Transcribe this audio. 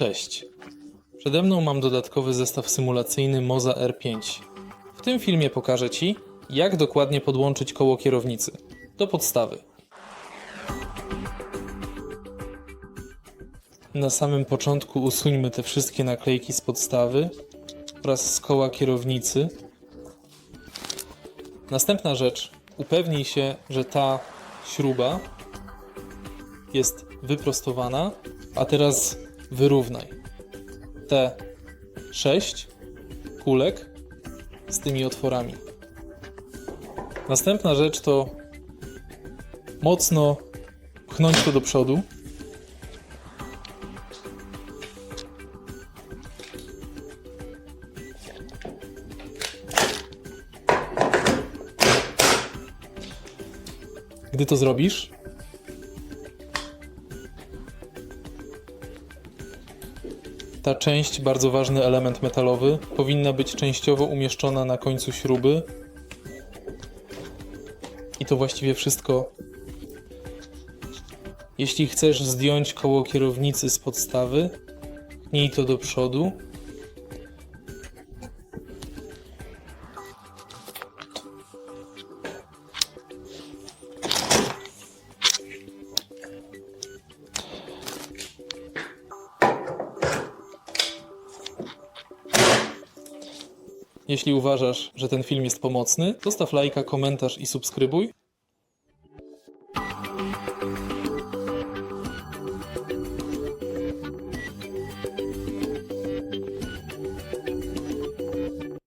Cześć. Przede mną mam dodatkowy zestaw symulacyjny Moza R5. W tym filmie pokażę Ci, jak dokładnie podłączyć koło kierownicy do podstawy. Na samym początku usuńmy te wszystkie naklejki z podstawy oraz z koła kierownicy. Następna rzecz, upewnij się, że ta śruba jest wyprostowana, a teraz wyrównaj te sześć kulek z tymi otworami. Następna rzecz to mocno pchnąć to do przodu. Gdy to zrobisz, Ta część, bardzo ważny element metalowy, powinna być częściowo umieszczona na końcu śruby. I to właściwie wszystko. Jeśli chcesz zdjąć koło kierownicy z podstawy, pchnij to do przodu. Jeśli uważasz, że ten film jest pomocny, zostaw lajka, komentarz i subskrybuj.